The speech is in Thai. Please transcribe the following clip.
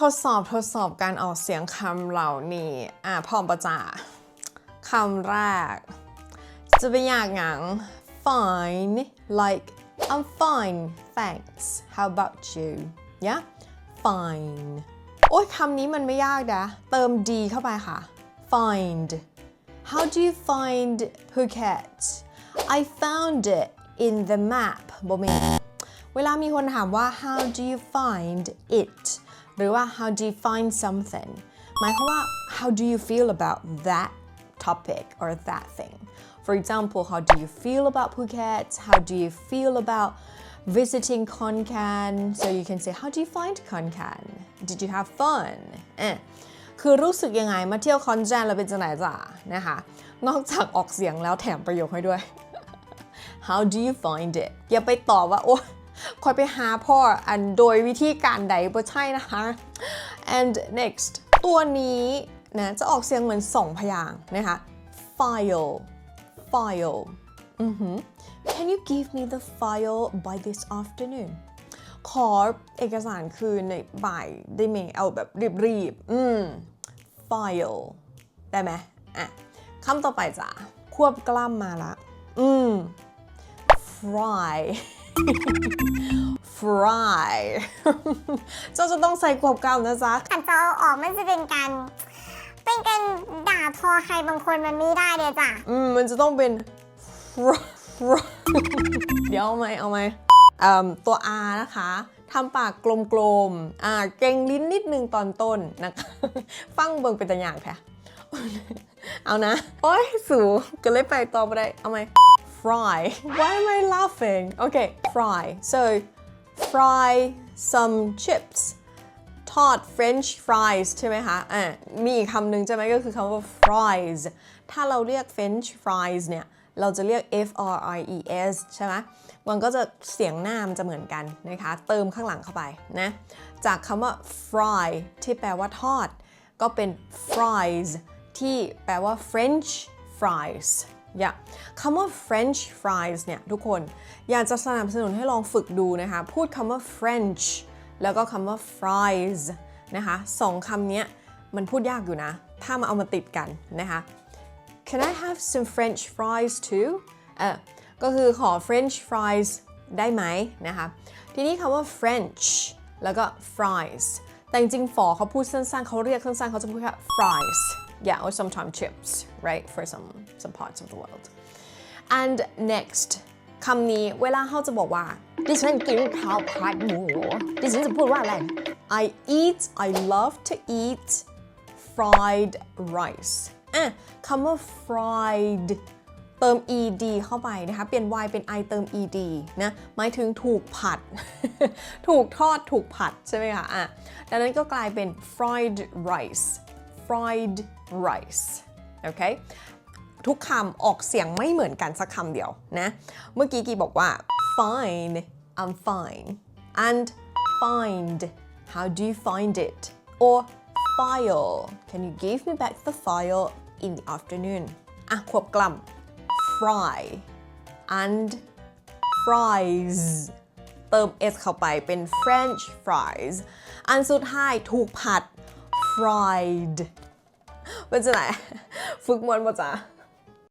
ทดสอบทดสอบการออกเสียงคำเหล่านี้อะพร้อมประจ่าคำแรก จะเป็นอยางหยัง fine like I'm fine thanks how about you yeah fine โอ้ยคำนี้มันไม่ยากนะ เติม d เข้าไปค่ะ find how do you find Phuket I found it in the map บ่มีเวลามีคนถามว่า how do you find it หรือว่า how do you find something หมายความว่า how do you feel about that topic or that thing for example how do you feel about Phuket how do you feel about visiting Khon Kaen so you can say how do you find Khon Kaen did you have fun เอ๊ะคือรู้สึกยังไงมาเที่ยวคอนแกนแล้วเป็นจังไหนจ้ะนะคะ นอกจากออกเสียงแล้วแถมประโยคให้ด้วย How do you find it อย่าไปตอบว่า โอ้ คอยไปหาพ่ออันโดยวิธีการใดบ่ใช่นะคะ and next ตัวนี้นะจะออกเสียงเหมือนสองพยางนะคะ file file อือหือ Can you give me the file by this afternoon ขอเอกสารคืนในบ่ายได้ไหมเอาแบบรีบๆ อืม file ได้ไหมอะคำต่อไปจ้ะควบกล้ำมาละ อืม fry fry เจ้าจะต้องใส่ควบกล้ำนะจ๊ะการจะเอาออกมันจะเป็นการ เป็นการด่าทอใครบางคนมันไม่ได้เลยจ้ะ อืม มันจะต้องเป็น fr fr เดี๋ยวเอาไหมเอาไหมเอิ่มตัว R นะคะทำปากกลมๆ อ่า เกรงลิ้นนิดนึงตอนต้นนะคะ ฟังเบิ่งเป็นตัวอย่างแท้เอานะ โอ้ยสูก็เลยไปต่อไปได้ เอาไหม fry why am I laughing okay fry so fry some chips ทอด French fries ใช่ไหมคะอะมีอีกคำหนึ่งใช่ไหมก็คือคำว่า fries ถ้าเราเรียก French fries เนี่ย เราจะเรียก F R I E S ใช่ไหมมันก็จะเสียงหน้ามันจะเหมือนกันนะคะ เติมข้างหลังเข้าไปนะ จากคำว่า fry ที่แปลว่าทอด ก็เป็น fries ที่แปลว่า French fries อย่าคำว่า French fries เนี่ยทุกคนอยากจะสนับสนุนให้ลองฝึกดูนะคะ พูดคำว่า French แล้วก็คำว่า fries นะคะสองคำนี้มันพูดยากอยู่นะ ถ้ามาเอามาติดกันนะคะ Can I have some French fries too เออก็คือขอ French fries ได้ไหมนะคะ ทีนี้คำว่า French แล้วก็ fries แต่จริงๆฝอเขาพูดสั้นๆ เขาเรียกสั้นๆ เขาจะพูดแค่ fries yeah or sometimes chips right for some some parts of the world and next คำนี้เวลาเขาจะบอกว่าดิฉันกินข้าวผัดหมูดิฉันจะพูดว่าอะไร I eat I love to eat fried rice อะคำว่า fried เติม ed เข้าไปนะคะ เปลี่ยน y เป็น i เติม ed นะ หมายถึงถูกผัด ถูกทอด ถูกผัด ใช่ไหมคะ อะ ดังนั้นก็กลายเป็น fried rice fried rice โอเคทุกคำออกเสียงไม่เหมือนกันสักคำเดียวนะ เมื่อกี้กีบอกว่า fine I'm fine and find how do you find it or file can you give me back the file in the afternoon อะควบกล้ำ fry and fries เติม s เข้าไปเป็น French fries อันสุดท้ายถูกผัด fried เป็นจะไหน ฝึกมวนป่ะจ๊ะ